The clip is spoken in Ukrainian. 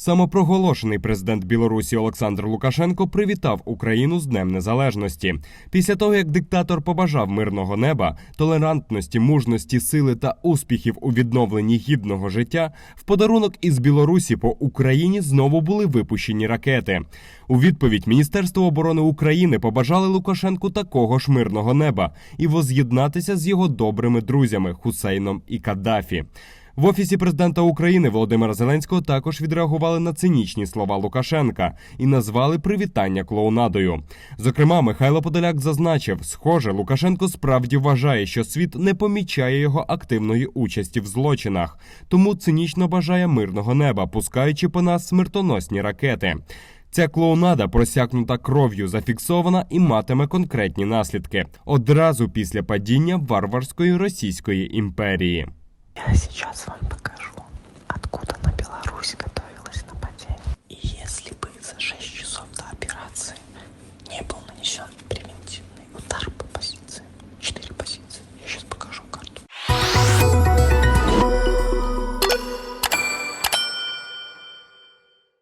Самопроголошений президент Білорусі Олександр Лукашенко привітав Україну з Днем Незалежності. Після того, як диктатор побажав мирного неба, толерантності, мужності, сили та успіхів у відновленні гідного життя, в подарунок із Білорусі по Україні знову були випущені ракети. У відповідь Міністерство оборони України побажали Лукашенку такого ж мирного неба і воз'єднатися з його добрими друзями Хусейном і Каддафі. В офісі президента України Володимира Зеленського також відреагували на цинічні слова Лукашенка і назвали привітання клоунадою. Зокрема, Михайло Подоляк зазначив, схоже, Лукашенко справді вважає, що світ не помічає його активної участі в злочинах, тому цинічно бажає мирного неба, пускаючи по нас смертоносні ракети. Ця клоунада, просякнута кров'ю, зафіксована і матиме конкретні наслідки одразу після падіння варварської російської імперії. Сейчас вам покажу,